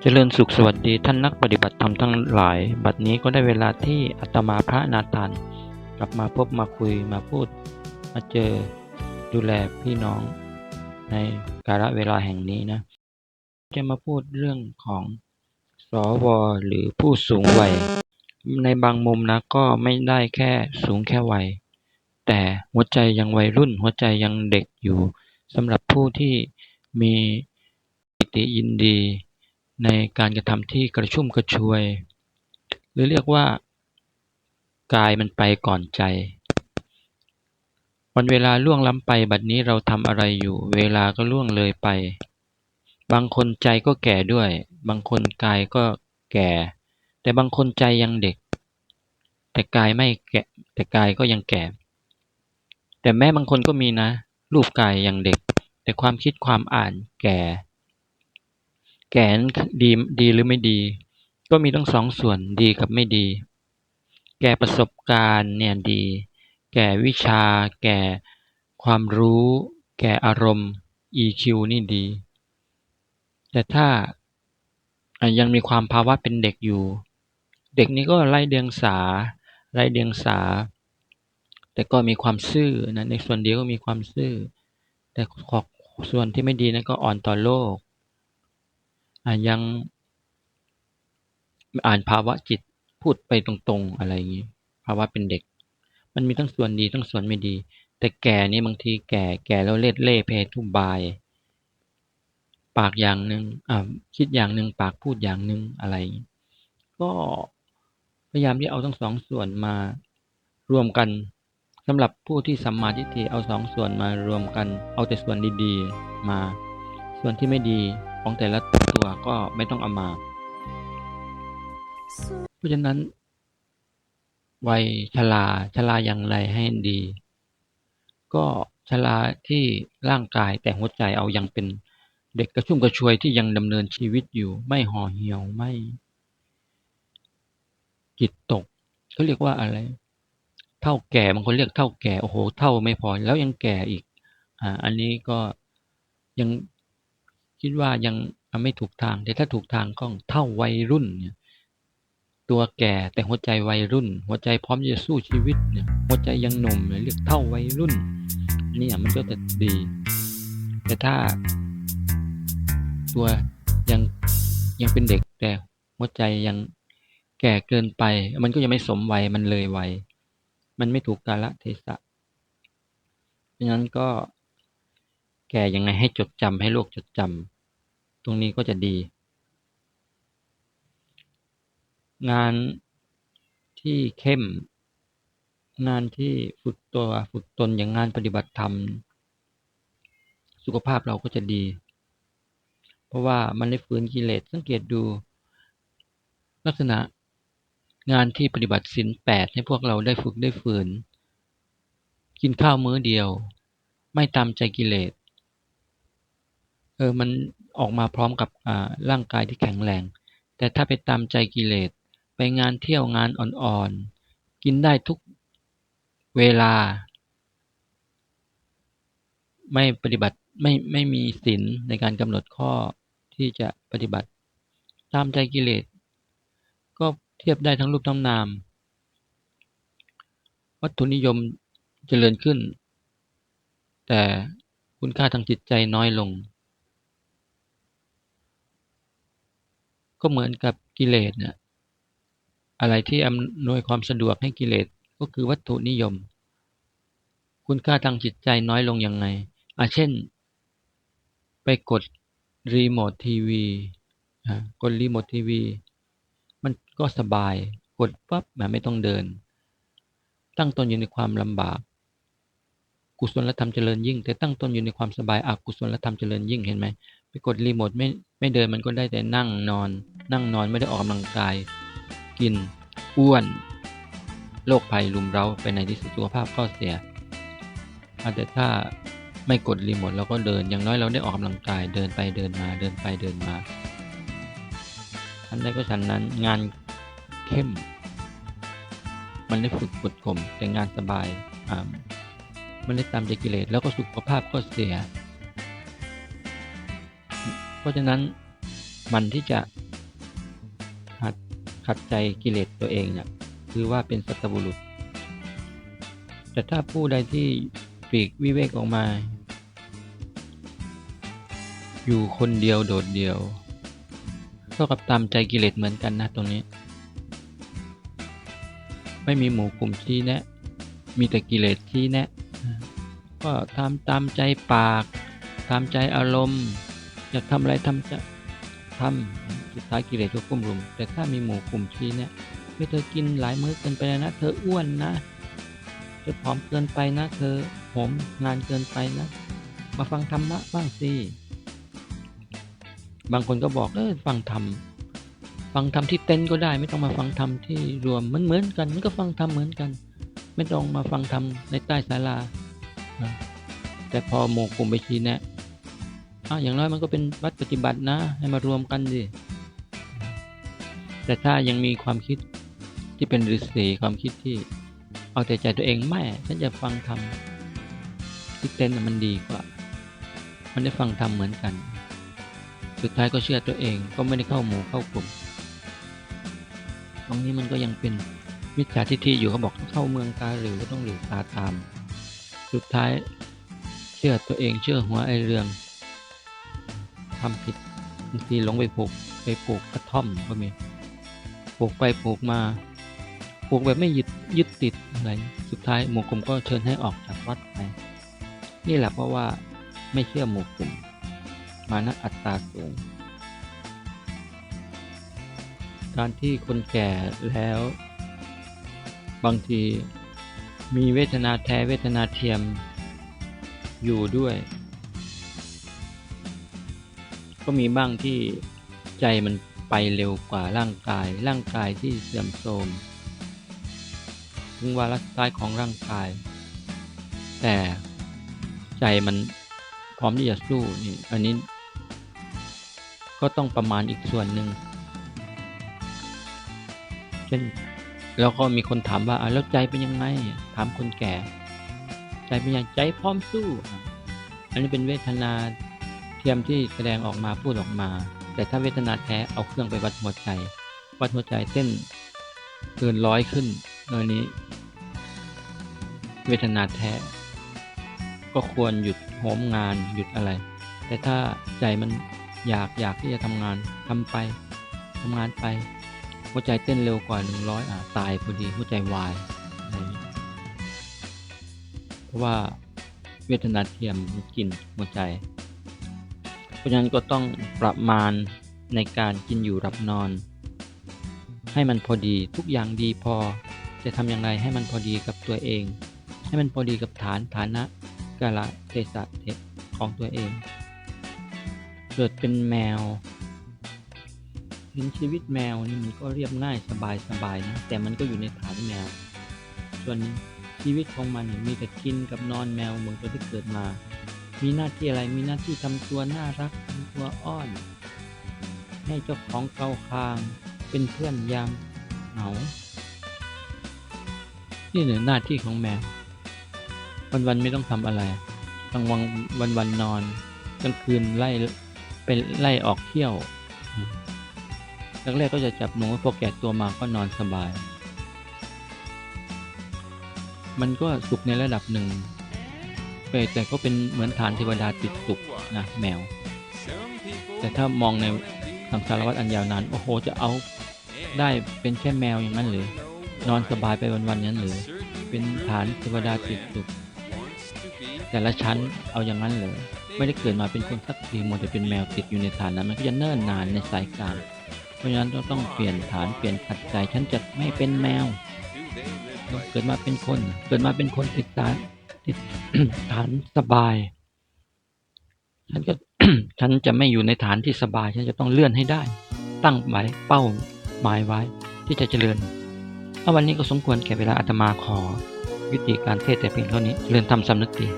เจริญสุขสวัสดีท่านนักปฏิบัติธรรมทั้งหลาย บัดนี้ก็ได้เวลาที่อาตมาพระนาธานกลับมาพบมาคุยมาพูด มาเจอดูแลพี่น้องในกาลเวลาแห่งนี้นะ จะมาพูดเรื่องของสวหรือผู้สูงวัย ในบางมุมนะก็ไม่ได้แค่สูงแค่วัย แต่หัวใจยังวัยรุ่นหัวใจยังเด็กอยู่สำหรับผู้ที่มีปิติยินดี ในการกระทำที่กระชุ่มกระชวย หรือเรียกว่ากายมันไปก่อนใจ วันเวลาล่วงล้ำไปบัดนี้เราทำอะไรอยู่ เวลาก็ล่วงเลยไป บางคนใจก็แก่ด้วย บางคนกายก็แก่ แต่บางคนใจยังเด็ก แต่กายไม่แก่ แต่กายก็ยังแก่ แต่แม้บางคนก็มีนะ รูปกายยังเด็ก แต่ความคิดความอ่านแก่ แกนดีดีหรือไม่ดี ก็มีทั้งสองส่วนดีกับไม่ดี แก่ประสบการณ์เนี่ยดี แก่วิชา แก่ความรู้ แก่อารมณ์ EQ นี่ดี แต่ถ้ายังมีความภาวะเป็นเด็กอยู่ เด็กนี้ก็ไล่เดียงสาไล่เดียงสา แต่ก็มีความซื่อนะในส่วนเดียวก็มีความซื่อ แต่ขอส่วนที่ไม่ดีนั้นก็อ่อนต่อโลก ยังอ่านภาวะจิตพูดไปตรงๆอะไรอย่างนี้ภาวะเป็นเด็ก มันมีทั้งส่วนดีทั้งส่วนไม่ดี แต่แก่นี่บางทีแก่แก่แล้วเล่เล่เพทุบาย ปากอย่างหนึ่งอ่าคิดอย่างหนึ่งปากพูดอย่างหนึ่งอะไรอย่างนี้ก็พยายามที่เอาทั้งสองส่วนมารวมกันสำหรับผู้ที่สัมมาทิฏฐิเอาสองส่วนมารวมกัน เอาแต่ส่วนดีๆมา ส่วนที่ไม่ดีของแต่ละตัวก็ไม่ต้องเอามา เพราะฉะนั้น วัยชราชราอย่างไรให้ดี ก็ชราที่ร่างกายแต่หัวใจเอายังเป็นเด็กกระชุ่มกระชวยที่ยังดำเนินชีวิตอยู่ ไม่ห่อเหี่ยวไม่จิตตกเขาเรียกว่าอะไร เท่าแก่บางคนเรียกเท่าแก่โอ้โห เท่าไม่พอแล้วยังแก่อีก อ่า อันนี้ก็ยัง คิดว่ายังไม่ถูกทาง แต่ถ้าถูกทางก็เท่าวัยรุ่นเนี่ยตัวแก่แต่หัวใจวัยรุ่น หัวใจพร้อมจะสู้ชีวิตเนี่ยหัวใจยังหนุ่มเนี่ยเรียกเท่าวัยรุ่นเนี่ยมันก็จะดี แต่ถ้า ตัวยังยังเป็นเด็กแต่หัวใจยังแก่เกินไป มันก็ยังไม่สมวัยมันเลยวัยมันไม่ถูกกาลเทศะเพราะฉะนั้นก็ แก่ยังไงให้จดจำให้โลกจดจำตรงนี้ก็จะดี งานที่เข้ม งานที่ฝึกตัวฝึกตนอย่างงานปฏิบัติธรรม สุขภาพเราก็จะดี เพราะว่ามันได้ฝืนกิเลสสังเกตดู ลักษณะงานที่ปฏิบัติศีลแปดให้พวกเราได้ฝึกได้ฝืน กินข้าวมื้อเดียว ไม่ตามใจกิเลส เออ มันออกมาพร้อมกับอ่าร่างกายที่แข็งแรง แต่ถ้าไปตามใจกิเลส ไปงานเที่ยวงานอ่อนๆ กินได้ทุกเวลา ไม่ปฏิบัติไม่ไม่มีศีลในการกำหนดข้อที่จะปฏิบัติ ตามใจกิเลส ก็เทียบได้ทั้งรูปทั้งนาม วัตถุนิยมเจริญขึ้น แต่คุณค่าทางจิตใจน้อยลง ก็เหมือนกับกิเลสนี่ยอะไรที่อำนวยความสะดวกให้กิเลสก็คือวัตถุนิยม คุณค่าทางจิตใจน้อยลงยังไงอาเช่น ไปกดรีโมททีวีกดรีโมททีวี มันก็สบาย กดปั๊บแบบไม่ต้องเดิน ตั้งตนอยู่ในความลำบาก กุศลธรรมเจริญยิ่ง แต่ตั้งตนอยู่ในความสบายอากุศลธรรมเจริญยิ่งเห็นไหม กดรีโมทไม่ไม่เดินมันก็ได้แต่นั่งนอน นั่งนอนไม่ได้ออกกำลังกาย กิน อ้วน โรคภัยลุมเร้าไปในที่สุดสุขภาพก็เสียแต่ถ้าไม่กดรีโมทเราก็เดิน อย่างน้อยเราได้ออกกำลังกาย เดินไปเดินมาเดินไปเดินมาอันใดก็ฉันนั้นงานเข้ม มันได้ฝึกกดข่มแต่งานสบายอ่ามันได้ตามใจกิเลสแล้วก็สุขภาพก็เสีย ราะฉะนั้นมันที่จะขัดใจกิเลสตัวเองเนี่ยคือว่าเป็นสัตบุรุษ แต่ถ้าผู้ใดที่ปลีกวิเวกออกมา อยู่คนเดียวโดดเดี่ยวเท่ากับตามใจกิเลสเหมือนกันนะตรงนี้ ไม่มีหมู่กลุ่มชี้แนะ มีแต่กิเลสชี้แนะ ก็ทำตามใจปาก ตามใจอารมณ์ อยากทำอะไรทำจะทำสุดท้ายกิเลสก็กุ้มรุม แต่ถ้ามีหมู่กลุ่มชี้เนี่ยเมื่อเธอกินหลายมื้อเกินไปนะ เธออ้วนนะ เธอผอมเกินไปนะ เธอผมงานเกินไปนะ มาฟังธรรมะบ้างสิบางคนก็บอกเออฟังธรรมฟังธรรมที่เต็นก็ได้ ไม่ต้องมาฟังธรรมที่รวมมันเหมือนกัน มันก็ฟังธรรมเหมือนกัน ไม่ต้องมาฟังธรรมในใต้ศาลาแต่พอหมู่กลุ่มไปชี้แนะ อ้าวอย่างน้อยมันก็เป็นวัดปฏิบัตินะ ให้มารวมกันสิแต่ถ้ายังมีความคิดที่เป็นฤาษีความคิดที่เอาแต่ใจตัวเองไม่ ฉันจะฟังธรรมที่เต็นท์น่ะมันดีกว่า มันได้ฟังธรรมเหมือนกัน สุดท้ายก็เชื่อตัวเองก็ไม่ได้เข้าหมู่เข้ากลุ่มตรงนี้มันก็ยังเป็นมิจฉาทิฏฐิอยู่เขาบอกเข้าเมืองตาหรือก็ต้องหรือตาตาม สุดท้ายเชื่อตัวเองเชื่อหัวไอเรือง ทำผิดบางทีหลงไปปลูกไปปลูกกระท่อมก็มีปลูกไปปลูกมาปลูกแบบไม่ยึดยึดติดอะไรสุดท้ายหมู่กลุ่มก็เชิญให้ออกจากวัดไปนี่แหละเพราะว่าไม่เชื่อหมู่กลุ่ม มานะอัตตาสูง การที่คนแก่แล้ว บางทีมีเวทนาแท้เวทนาเทียมอยู่ด้วย ก็มีบ้างที่ใจมันไปเร็วกว่าร่างกาย ร่างกายที่เสื่อมโทรมถึงวาระสุดท้ายของร่างกาย แต่ใจมันพร้อมที่จะสู้นี่อันนี้ ก็ต้องประมาณอีกส่วนหนึ่งเช่นแล้วก็มีคนถามว่าแล้วใจเป็นยังไง ถามคนแก่ ใจเป็นยังใจพร้อมสู้ อันนี้เป็นเวทนา ยมที่แสดงออกมาพูดออกมา แต่ถ้าเวทนาแท้เอาเครื่องไปวัดหัวใจ วัดหัวใจเต้นเกินร้อยขึ้นอันนี้ เวทนาแท้ ก็ควรหยุดโหมงานหยุดอะไร แต่ถ้าใจมันอยากอยากที่จะทำงานทำไปทำงานไป หัวใจเต้นเร็วกว่าหนึ่งร้อยอะตายพอดีหัวใจวายอะไรเพราะว่าเวทนาเทียมกินหัวใจ ราะฉะนั้นก็ต้องประมาณในการกินอยู่รับนอน ให้มันพอดีทุกอย่างดีพอ จะทำอย่างไรให้มันพอดีกับตัวเอง ให้มันพอดีกับฐานฐานะกาละเทศะเทศของตัวเอง เกิดเป็นแมวเห็นชีวิตแมวนี่มันก็เรียบง่ายสบายสบายนะแต่มันก็อยู่ในฐานแมว ส่วนชีวิตของมันมีแต่กินกับนอนแมวเหมือนตัวที่เกิดมา มีหน้าที่อะไรมีหน้าที่ทำตัวน่ารักทำตัวอ้อน ให้เจ้าของเกาคาง เป็นเพื่อนยามเหงานี่เหนี่ยหน้าที่ของแมววันวันๆไม่ต้องทำอะไรกลางวันวันวันนอนกลางคืนไล่เป็นไล่ออกเที่ยวแรกๆก็จะจับหนูพอแก่ตัวมาก็นอนสบาย มันก็สุขในระดับหนึ่ง แต่แต่ก็เป็นเหมือนฐานเทวดาติดสุขนะแมว แต่ถ้ามองในสังสารวัฏอันยาวนานโอ้โหจะเอาได้เป็นแค่แมวอย่างนั้นหรือนอนสบายไปวันๆอย่างนั้นหรือ เป็นฐานเทวดาติดสุขแต่ละชั้นเอาอย่างนั้นเลยไม่ได้เกิดมาเป็นคนสักทีมัวแต่เป็นแมวติดอยู่ในฐานนั้นมันก็จะเนิ่นนานในสายกางเพราะฉะนั้นเราต้องเปลี่ยนฐานเปลี่ยนขัดใจฉันจะไม่เป็นแมวเกิดมาเป็นคน เกิดมาเป็นคนติดฐาน ติดฐานสบาย ฉันก็ฉันจะไม่อยู่ในฐานที่สบาย ฉันจะต้องเลื่อนให้ได้ ตั้งหมายเป้าหมายไว้ ที่จะเจริญถ้าวันนี้ก็สมควรแก่เวลาอาตมาขอ ยุติการเทศแต่เพียงเท่านี้เจริญทำสำนึกดี